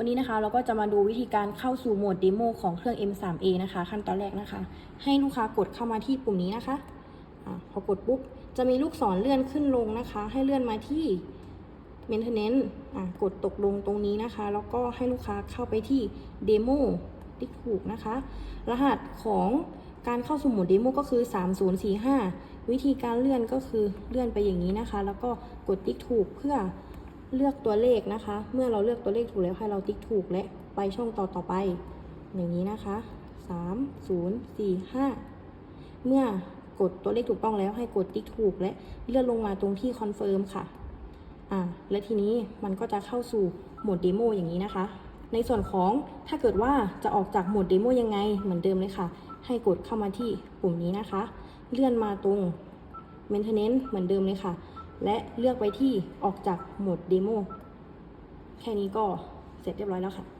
วันนี้นะคะเราก็จะมาดูวิธีการเข้าสู่โหมดเดโมของเครื่อง M3A นะคะ ขั้นตอนแรกนะคะ ให้ลูกค้ากดเข้ามาที่ปุ่มนี้นะคะอะพอกดปุ๊บจะมีลูกศรเลื่อนขึ้นลงนะคะ ให้เลื่อนมาที่ maintenance อะกดตกลงตรงนี้นะคะ แล้วก็ให้ลูกค้าเข้าไปที่ demo ติ๊กถูกนะคะ รหัสของการเข้าสู่โหมดเดโมก็คือ 3045 วิธีการเลื่อนก็คือเลื่อนไปอย่างนี้นะคะ แล้วก็กดติ๊กถูกเพื่อ เลือกตัวเลขนะคะ เมื่อเราเลือกตัวเลขถูกแล้วให้เราติ๊กถูกและไปช่องต่อต่อไป อย่างนี้นะคะ 3045 เมื่อกดตัวเลขถูกต้องแล้วให้กดติ๊กถูกและเลื่อนลงมาตรงที่คอนเฟิร์มค่ะ อ่า และทีนี้มันก็จะเข้าสู่โหมดเดโมอย่างนี้นะคะ ในส่วนของถ้าเกิดว่าจะออกจากโหมดเดโมยังไงเหมือนเดิมเลยค่ะ ให้กดเข้ามาที่ปุ่มนี้นะคะ เลื่อนมาตรง maintenance เหมือนเดิมเลยค่ะ และเลือกไปที่ออกจากโหมดเดโมแค่นี้ก็เสร็จเรียบร้อยแล้วค่ะ